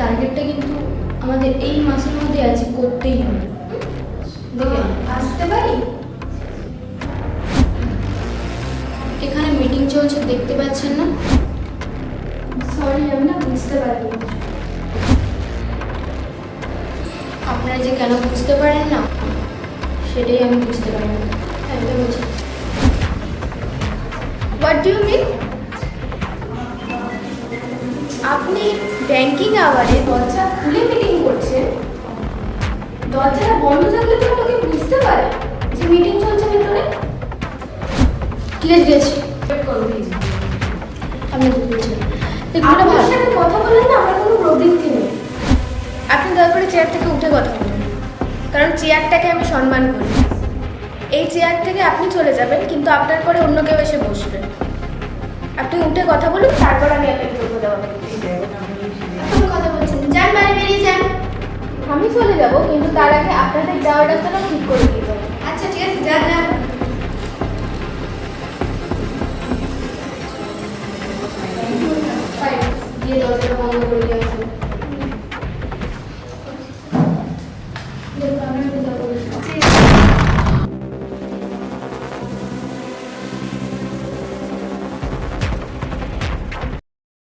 টার্গেটটা কিন্তু আমাদের এই মাসের মধ্যে আছে করতেই হবে। আসতে পারি? এখানে মিটিং চলছে দেখতে পাচ্ছেন না? সরি আমি না বুঝতে পারিনি। আপনারা যে কেন বুঝতে পারেন না সেটাই আমি বুঝতে পারি না একদম বুঝি হোয়াট ডু মিন আপনি ব্যাংকিং আওয়ারে দরজা খুলে মিটিং করছে। দরজাটা বন্ধ থাকলে তো লোকে বুঝতে পারে যে মিটিং চলছে ভেতরে। আপনার সাথে কথা বলে না আমার কোনো প্রবৃত্তি নেই। আপনি দয়া করে চেয়ার থেকে উঠে কথা বলুন। কারণ চেয়ারটাকে আমি সম্মান করি। এই চেয়ার থেকে আপনি চলে যাবেন কিন্তু আপনার পরে অন্য কেউ এসে বসবে। আপনি উঠে কথা বলুন তারপর আমি আপনাকে দেওয়া আমি চলে যাব কিন্তু তার আগে আপনাদের যাওয়াটা রাস্তাটা ঠিক করে দিয়ে যাব। আচ্ছা ঠিক আছে যা যান। গিয়ে দরজাটা বন্ধ করে দিয়ে আসুন।